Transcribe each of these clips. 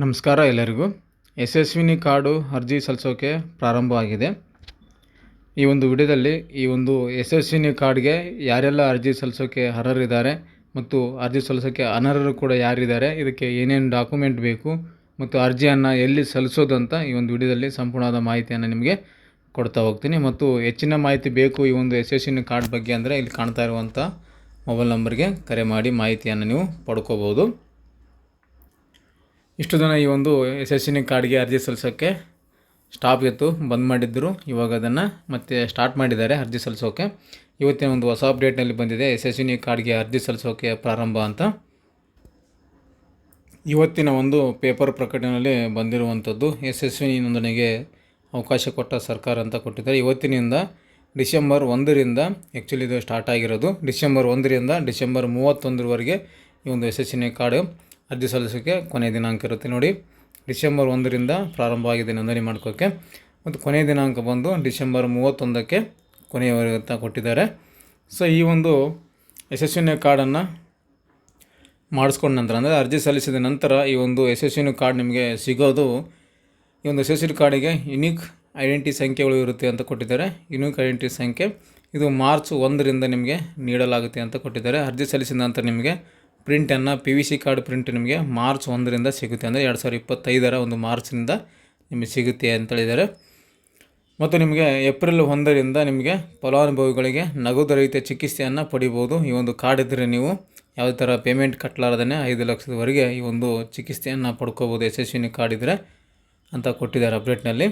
ನಮಸ್ಕಾರ ಎಲ್ಲರಿಗೂ. ಯಶಸ್ವಿನಿ ಕಾರ್ಡು ಅರ್ಜಿ ಸಲ್ಲಿಸೋಕೆ ಪ್ರಾರಂಭವಾಗಿದೆ. ಈ ಒಂದು ವಿಡಿಯೋದಲ್ಲಿ ಈ ಒಂದು ಯಶಸ್ವಿನಿ ಕಾರ್ಡ್ಗೆ ಯಾರೆಲ್ಲ ಅರ್ಜಿ ಸಲ್ಲಿಸೋಕೆ ಅರ್ಹರಿದ್ದಾರೆ ಮತ್ತು ಅರ್ಜಿ ಸಲ್ಲಿಸೋಕ್ಕೆ ಅನರ್ಹರು ಕೂಡ ಯಾರಿದ್ದಾರೆ, ಇದಕ್ಕೆ ಏನೇನು ಡಾಕ್ಯುಮೆಂಟ್ ಬೇಕು ಮತ್ತು ಅರ್ಜಿಯನ್ನು ಎಲ್ಲಿ ಸಲ್ಲಿಸೋದು ಅಂತ ಈ ಒಂದು ವಿಡಿಯೋದಲ್ಲಿ ಸಂಪೂರ್ಣವಾದ ಮಾಹಿತಿಯನ್ನು ನಿಮಗೆ ಕೊಡ್ತಾ ಹೋಗ್ತೀನಿ. ಮತ್ತು ಹೆಚ್ಚಿನ ಮಾಹಿತಿ ಬೇಕು ಈ ಒಂದು ಯಶಸ್ವಿನಿ ಕಾರ್ಡ್ ಬಗ್ಗೆ ಅಂದರೆ ಇಲ್ಲಿ ಕಾಣ್ತಾ ಇರುವಂಥ ಮೊಬೈಲ್ ನಂಬರ್ಗೆ ಕರೆ ಮಾಡಿ ಮಾಹಿತಿಯನ್ನು ನೀವು ಪಡ್ಕೋಬೋದು ಇಷ್ಟು ದಿನ ಈ ಒಂದು ಯಶಸ್ವಿನಿ ಕಾರ್ಡ್ಗೆ ಅರ್ಜಿ ಸಲ್ಲಿಸೋಕ್ಕೆ ಸ್ಟಾಪ್ ಇತ್ತು, ಬಂದ್ ಮಾಡಿದ್ದರು ಇವಾಗ ಅದನ್ನು ಮತ್ತೆ ಸ್ಟಾರ್ಟ್ ಮಾಡಿದ್ದಾರೆ ಅರ್ಜಿ ಸಲ್ಲಿಸೋಕೆ. ಇವತ್ತಿನ ಒಂದು ಹೊಸ ಅಪ್ಡೇಟ್ನಲ್ಲಿ ಬಂದಿದೆ ಯಶಸ್ವಿನಿ ಕಾರ್ಡ್ಗೆ ಅರ್ಜಿ ಸಲ್ಲಿಸೋಕೆ ಪ್ರಾರಂಭ ಅಂತ. ಇವತ್ತಿನ ಒಂದು ಪೇಪರ್ ಪ್ರಕಟಣೆಯಲ್ಲಿ ಬಂದಿರುವಂಥದ್ದು ಯಶಸ್ವಿನಿ ನೋಂದಣಿಗೆ ಅವಕಾಶ ಕೊಟ್ಟ ಸರ್ಕಾರ ಅಂತ ಕೊಟ್ಟಿದ್ದಾರೆ. ಇವತ್ತಿನಿಂದ ಡಿಸೆಂಬರ್ ಒಂದರಿಂದ ಆ್ಯಕ್ಚುಲಿ ಇದು ಸ್ಟಾರ್ಟ್ ಆಗಿರೋದು. ಡಿಸೆಂಬರ್ ಒಂದರಿಂದ ಡಿಸೆಂಬರ್ ಮೂವತ್ತೊಂದರವರೆಗೆ ಈ ಒಂದು ಯಶಸ್ವಿನಿ ಕಾರ್ಡ್ ಅರ್ಜಿ ಸಲ್ಲಿಸೋಕ್ಕೆ ಕೊನೆಯ ದಿನಾಂಕ ಇರುತ್ತೆ ನೋಡಿ. ಡಿಸೆಂಬರ್ ಒಂದರಿಂದ ಪ್ರಾರಂಭವಾಗಿದೆ ನೋಂದಣಿ ಮಾಡ್ಕೋಕ್ಕೆ ಮತ್ತು ಕೊನೆಯ ದಿನಾಂಕ ಬಂದು ಡಿಸೆಂಬರ್ ಮೂವತ್ತೊಂದಕ್ಕೆ ಕೊನೆಯವರೆಗೆ ಅಂತ ಕೊಟ್ಟಿದ್ದಾರೆ. ಸೊ, ಈ ಒಂದು ಯಶಸ್ವಿನಿ ಕಾರ್ಡನ್ನು ಮಾಡಿಸ್ಕೊಂಡ ನಂತರ, ಅಂದರೆ ಅರ್ಜಿ ಸಲ್ಲಿಸಿದ ನಂತರ ಈ ಒಂದು ಯಶಸ್ವಿನಿ ಕಾರ್ಡ್ ನಿಮಗೆ ಸಿಗೋದು, ಈ ಒಂದು ಯಶಸ್ವಿನಿ ಕಾರ್ಡಿಗೆ ಯುನೀಕ್ ಐಡೆಂಟಿ ಸಂಖ್ಯೆಗಳು ಇರುತ್ತೆ ಅಂತ ಕೊಟ್ಟಿದ್ದಾರೆ. ಯುನೀಕ್ ಐಡೆಂಟಿ ಸಂಖ್ಯೆ. ಇದು ಮಾರ್ಚ್ ಒಂದರಿಂದ ನಿಮಗೆ ನೀಡಲಾಗುತ್ತೆ ಅಂತ ಕೊಟ್ಟಿದ್ದಾರೆ. ಅರ್ಜಿ ಸಲ್ಲಿಸಿದ ನಂತರ ನಿಮಗೆ ಪ್ರಿಂಟನ್ನು P V C card print ನಿಮಗೆ ಮಾರ್ಚ್ ಒಂದರಿಂದ ಸಿಗುತ್ತೆ. ಅಂದರೆ ಎರಡು ಸಾವಿರದ ಇಪ್ಪತ್ತೈದರ ಒಂದು ಮಾರ್ಚ್ನಿಂದ ನಿಮಗೆ ಸಿಗುತ್ತೆ ಅಂತೇಳಿದ್ದಾರೆ ಮತ್ತು ನಿಮಗೆ ಏಪ್ರಿಲ್ ಒಂದರಿಂದ ನಿಮಗೆ ಫಲಾನುಭವಿಗಳಿಗೆ ನಗದು ರಹಿತ ಚಿಕಿತ್ಸೆಯನ್ನು ಪಡಿಬೋದು. ಈ ಒಂದು ಕಾರ್ಡ್ ಇದ್ದರೆ ನೀವು ಯಾವುದೇ ಥರ ಪೇಮೆಂಟ್ ಕಟ್ಟಲಾರ್ದೇ ಐದು ಲಕ್ಷದವರೆಗೆ ಈ ಒಂದು ಚಿಕಿತ್ಸೆಯನ್ನು ಪಡ್ಕೋಬೋದು. ಯಶಸ್ವಿನಿ ಕಾರ್ಡ್ ಇದ್ದರೆ ಅಂತ ಕೊಟ್ಟಿದ್ದಾರೆ ಅಪ್ಡೇಟ್ನಲ್ಲಿ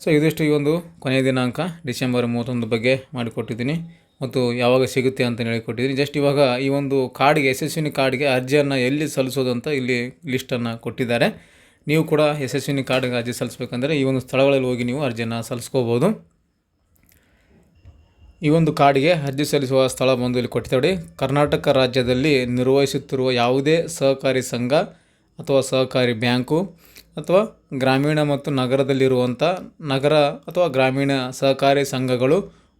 ಸೊ ಇದಿಷ್ಟು ಈ ಒಂದು ಕೊನೆಯ ದಿನಾಂಕ ಡಿಸೆಂಬರ್ ಮೂವತ್ತೊಂದು ಬಗ್ಗೆ ಮಾಡಿಕೊಟ್ಟಿದ್ದೀನಿ. ಮತ್ತು ಯಾವಾಗ ಸಿಗುತ್ತೆ ಅಂತ ಹೇಳಿ ಕೊಟ್ಟಿದ್ದೀನಿ ಜಸ್ಟ್ ಇವಾಗ ಈ ಒಂದು ಕಾರ್ಡ್ಗೆ ಯಶಸ್ವಿನಿ ಕಾರ್ಡ್ಗೆ ಅರ್ಜಿಯನ್ನು ಎಲ್ಲಿ ಸಲ್ಲಿಸೋದು ಅಂತ ಇಲ್ಲಿ ಲಿಸ್ಟನ್ನು ಕೊಟ್ಟಿದ್ದಾರೆ. ನೀವು ಕೂಡ ಯಶಸ್ವಿನಿ ಕಾರ್ಡ್ಗೆ ಅರ್ಜಿ ಸಲ್ಲಿಸ್ಬೇಕಂದ್ರೆ ಈ ಒಂದು ಸ್ಥಳಗಳಲ್ಲಿ ಹೋಗಿ ನೀವು ಅರ್ಜಿಯನ್ನು ಸಲ್ಲಿಸ್ಕೋಬೋದು. ಈ ಒಂದು ಕಾರ್ಡ್ಗೆ ಅರ್ಜಿ ಸಲ್ಲಿಸುವ ಸ್ಥಳ ಬಂದು ಇಲ್ಲಿ ಕೊಟ್ಟಿದ್ದಾರೆ ಕರ್ನಾಟಕ ರಾಜ್ಯದಲ್ಲಿ ನಿರ್ವಹಿಸುತ್ತಿರುವ ಯಾವುದೇ ಸಹಕಾರಿ ಸಂಘ ಅಥವಾ ಸಹಕಾರಿ ಬ್ಯಾಂಕು ಅಥವಾ ಗ್ರಾಮೀಣ ಮತ್ತು ನಗರದಲ್ಲಿರುವಂಥ ನಗರ ಅಥವಾ ಗ್ರಾಮೀಣ ಸಹಕಾರಿ ಸಂಘಗಳು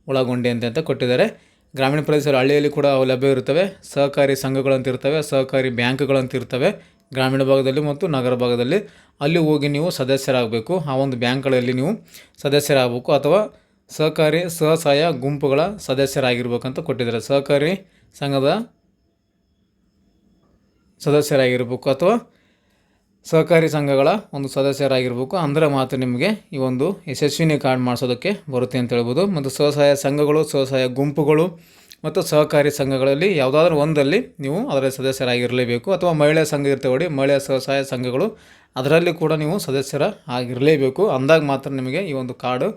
ಒಳಗೊಂಡಂತೆ ಅಂತ ಕೊಟ್ಟಿದ್ದಾರೆ. ಗ್ರಾಮೀಣ ಪ್ರದೇಶದಲ್ಲಿ ಹಳ್ಳಿಯಲ್ಲಿ ಕೂಡ ಅವು ಲಭ್ಯ ಇರುತ್ತವೆ. ಸಹಕಾರಿ ಸಂಘಗಳಂತಿರ್ತವೆ ಸಹಕಾರಿ ಬ್ಯಾಂಕ್ಗಳಂತಿರ್ತವೆ ಗ್ರಾಮೀಣ ಭಾಗದಲ್ಲಿ ಮತ್ತು ನಗರ ಭಾಗದಲ್ಲಿ. ಅಲ್ಲಿ ಹೋಗಿ ನೀವು ಸದಸ್ಯರಾಗಬೇಕು. ಆ ಒಂದು ಬ್ಯಾಂಕ್ಗಳಲ್ಲಿ ನೀವು ಸದಸ್ಯರಾಗಬೇಕು ಅಥವಾ ಸಹಕಾರಿ ಸ್ವಸಹಾಯ ಗುಂಪುಗಳ ಸದಸ್ಯರಾಗಿರ್ಬೇಕಂತ ಕೊಟ್ಟಿದ್ದಾರೆ. ಸಹಕಾರಿ ಸಂಘದ ಸದಸ್ಯರಾಗಿರ್ಬೇಕು ಅಥವಾ ಸಹಕಾರಿ ಸಂಘಗಳ ಒಂದು ಸದಸ್ಯರಾಗಿರ್ಬೇಕು. ಅಂದರೆ ಮಾತ್ರ ನಿಮಗೆ ಈ ಒಂದು ಯಶಸ್ವಿನಿ ಕಾರ್ಡ್ ಮಾಡಿಸೋದಕ್ಕೆ ಬರುತ್ತೆ ಅಂತ ಹೇಳ್ಬೋದು. ಮತ್ತು ಸ್ವಸಹಾಯ ಸಂಘಗಳು, ಸ್ವಸಹಾಯ ಗುಂಪುಗಳು ಮತ್ತು ಸಹಕಾರಿ ಸಂಘಗಳಲ್ಲಿ ಯಾವುದಾದ್ರೂ ಒಂದಲ್ಲಿ ನೀವು ಅದರ ಸದಸ್ಯರಾಗಿರಲೇಬೇಕು. ಅಥವಾ ಮಹಿಳಾ ಸಂಘ ಇರ್ತೇವೆ ಮಹಿಳಾ ಸ್ವಸಹಾಯ ಸಂಘಗಳು ಅದರಲ್ಲಿ ಕೂಡ ನೀವು ಸದಸ್ಯರ ಆಗಿರಲೇಬೇಕು ಅಂದಾಗ ಮಾತ್ರ ನಿಮಗೆ ಈ ಒಂದು ಕಾರ್ಡು